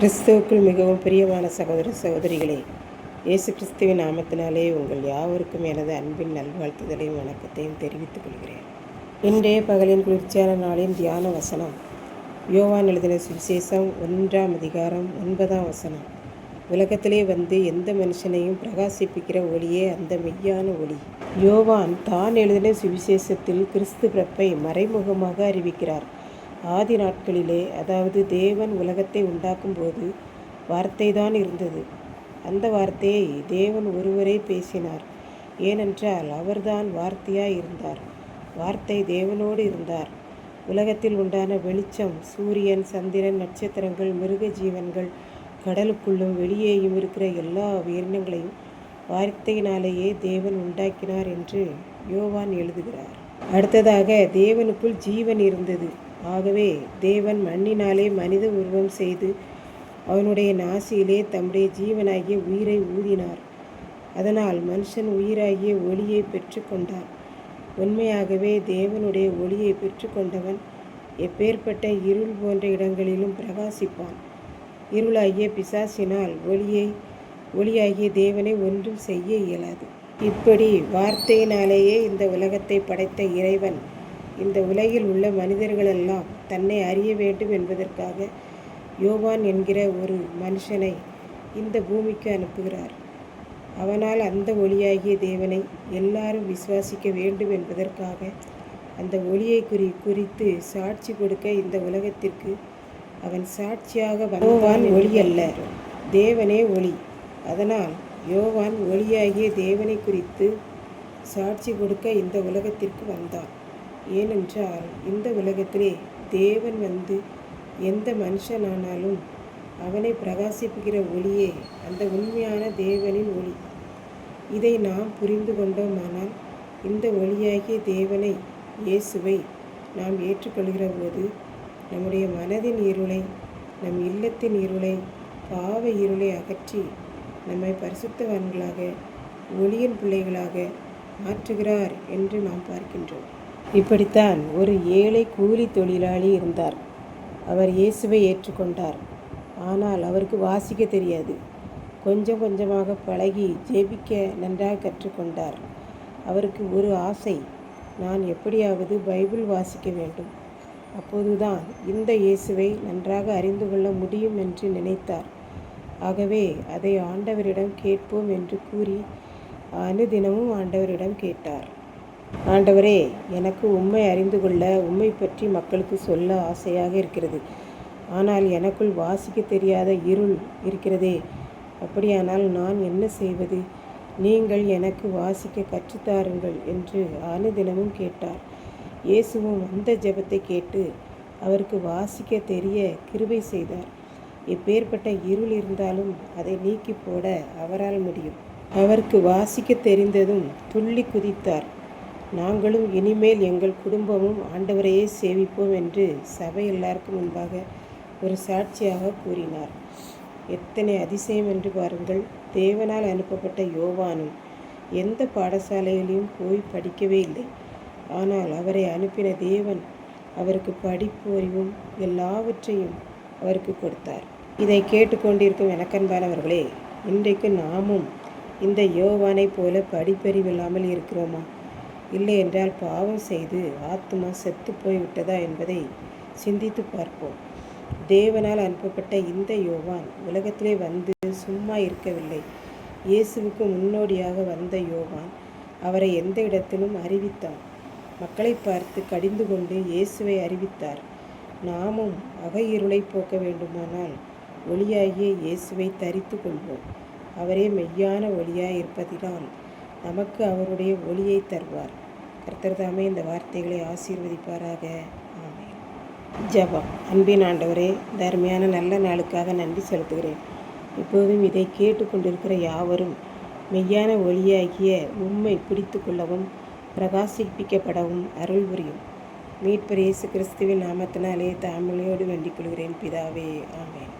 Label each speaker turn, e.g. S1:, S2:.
S1: கிறிஸ்துவுக்குள் மிகவும் பிரியமான சகோதர சகோதரிகளே இயேசு கிறிஸ்துவின் நாமத்தினாலே உங்கள் யாவருக்கும் எனது அன்பின் நல்வாழ்த்துதலையும் வணக்கத்தையும் தெரிவித்துக் கொள்கிறேன். இன்றைய பகலின் குளிர்ச்சியான நாளின் தியான வசனம் யோவான் எழுதின சுவிசேஷம் ஒன்றாம் அதிகாரம் ஒன்பதாம் வசனம். உலகத்திலே வந்து எந்த மனுஷனையும் பிரகாசிப்பிக்கிற ஒளியே அந்த மெய்யான ஒளி. யோவான் தான் எழுதின சுவிசேஷத்தில் கிறிஸ்து பிறப்பை மறைமுகமாக அறிவிக்கிறார். ஆதி நாட்களிலே அதாவது தேவன் உலகத்தை உண்டாக்கும் போது வார்த்தை தான் இருந்தது. அந்த வார்த்தையை தேவன் ஒருவரே பேசினார். ஏனென்றால் அவர்தான் வார்த்தையாய் இருந்தார். வார்த்தை தேவனோடு இருந்தார். உலகத்தில் உண்டான வெளிச்சம் சூரியன் சந்திரன் நட்சத்திரங்கள் மிருக ஜீவன்கள் கடலுக்குள்ளும் வெளியேயும் இருக்கிற எல்லா உயிரினங்களையும் வார்த்தையினாலேயே தேவன் உண்டாக்கினார் என்று யோவான் எழுதுகிறார். அடுத்ததாக தேவனுக்குள் ஜீவன் இருந்தது. ஆகவே தேவன் மண்ணினாலே மனித உருவம் செய்து அவனுடைய நாசியிலே தம்முடைய ஜீவனாகிய உயிரை ஊதினார். அதனால் மனுஷன் உயிராகிய ஒளியை பெற்றுக்கொண்டார் உண்மையாகவே தேவனுடைய ஒளியை பெற்றுக்கொண்டவன் எப்பேற்பட்ட இருள் போன்ற இடங்களிலும் பிரகாசிப்பான். இருளாகிய பிசாசினால் ஒளியை ஒளியாகிய தேவனை ஒன்றும் செய்ய இயலாது. இப்படி வார்த்தையினாலேயே இந்த உலகத்தை படைத்த இறைவன் இந்த உலகில் உள்ள மனிதர்களெல்லாம் தன்னை அறிய வேண்டும் என்பதற்காக யோவான் என்கிற ஒரு மனுஷனை இந்த பூமிக்கு அனுப்புகிறார். அவனால் அந்த ஒளியாகிய தேவனை எல்லாரும் விசுவாசிக்க வேண்டும் என்பதற்காக அந்த ஒளியை குறி குறித்து சாட்சி கொடுக்க இந்த உலகத்திற்கு அவன் சாட்சியாக யோவான் ஒளி அல்ல. தேவனே ஒளி. அதனால் யோவான் ஒளியாகிய தேவனை குறித்து சாட்சி கொடுக்க இந்த உலகத்திற்கு வந்தான். ஏனென்றால் இந்த உலகத்திலே தேவன் வந்து எந்த மனுஷனானாலும் அவனை பிரகாசிப்புகிற ஒளியே அந்த உண்மையான தேவனின் ஒளி. இதை நாம் புரிந்து கொண்டோமானால் இந்த ஒளியாகிய தேவனை இயேசுவை நாம் ஏற்றுக்கொள்கிற போது நம்முடைய மனதின் இருளை நம் இல்லத்தின் இருளை பாவ இருளை அகற்றி நம்மை பரிசுத்தவான்களாக ஒளியின் பிள்ளைகளாக மாற்றுகிறார் என்று நாம் பார்க்கின்றோம். இப்படித்தான் ஒரு ஏழை கூலி தொழிலாளி இருந்தார். அவர் இயேசுவை ஏற்றுக்கொண்டார். ஆனால் அவருக்கு வாசிக்க தெரியாது. கொஞ்சம் கொஞ்சமாக பழகி ஜெபிக்க நன்றாக கற்றுக்கொண்டார். அவருக்கு ஒரு ஆசை நான் எப்படியாவது பைபிள் வாசிக்க வேண்டும். அப்போதுதான் இந்த இயேசுவை நன்றாக அறிந்து கொள்ள முடியும் என்று நினைத்தார். ஆகவே அதை ஆண்டவரிடம் கேட்போம் என்று கூறி அனுதினமும் ஆண்டவரிடம் கேட்டார். ஆண்டவரே எனக்கு உண்மை அறிந்து கொள்ள உண்மை பற்றி மக்களுக்கு சொல்ல ஆசையாக இருக்கிறது. ஆனால் எனக்குள் வாசிக்க தெரியாத இருள் இருக்கிறதே. அப்படியானால் நான் என்ன செய்வது? நீங்கள் எனக்கு வாசிக்க கற்றுத்தாருங்கள் என்று அனுதினமும் கேட்டார். இயேசுவும் அந்த ஜெபத்தை கேட்டு அவருக்கு வாசிக்க தெரிய கிருபை செய்தார். எப்பேற்பட்ட இருள் இருந்தாலும் அதை நீக்கி போட அவரால் முடியும். அவருக்கு வாசிக்க தெரிந்ததும் துள்ளி குதித்தார். நாங்களும் இனிமேல் எங்கள் குடும்பமும் ஆண்டவரையே சேவிப்போம் என்று சபை எல்லாருக்கும் முன்பாக ஒரு சாட்சியாக கூறினார். எத்தனை அதிசயம் என்று பாருங்கள். தேவனால் அனுப்பப்பட்ட யோவானும் எந்த பாடசாலையிலையும் போய் படிக்கவே இல்லை. ஆனால் அவரை அனுப்பின தேவன் அவருக்கு படிப்பு அறிவும் எல்லாவற்றையும் அவருக்கு கொடுத்தார். இதை கேட்டுக்கொண்டிருக்கும் எனக்கன்பானவர்களே இன்றைக்கு நாமும் இந்த யோவானை போல படிப்பறிவில்லாமல் இருக்கிறோமா? இல்லை என்றால் பாவம் செய்து ஆத்மா செத்து போய்விட்டதா என்பதை சிந்தித்து பார்ப்போம். தேவனால் அனுப்பப்பட்ட இந்த யோவான் உலகத்திலே வந்து சும்மா இருக்கவில்லை. இயேசுவுக்கு முன்னோடியாக வந்த யோவான் அவரை எந்த இடத்திலும் அறிவித்தார் மக்களை பார்த்து கடிந்து கொண்டு இயேசுவை அறிவித்தார். நாமும் அகையிருளை போக்க வேண்டுமானால் ஒளியாகிய இயேசுவை தரித்து கொள்வோம். அவரே மெய்யான ஒளியாய் இருப்பதினால் நமக்கு அவருடைய ஒளியை தருவார். கர்த்தர் தாமே இந்த வார்த்தைகளை ஆசீர்வதிப்பாராக. ஆமென். ஜபம். அன்பின் ஆண்டவரே இந்த அருமையான நல்ல நாளுக்காக நன்றி செலுத்துகிறேன். இப்போதும் இதை கேட்டுக்கொண்டிருக்கிற யாவரும் மெய்யான ஒளியாகிய உண்மை பிடித்து கொள்ளவும் பிரகாசிப்பிக்கப்படவும் அருள் புரியும். மீட்பர் இயேசு கிறிஸ்துவின் நாமத்தினாலே தாமிழையோடு வேண்டிக் கொள்கிறேன் பிதாவே. ஆமேன்.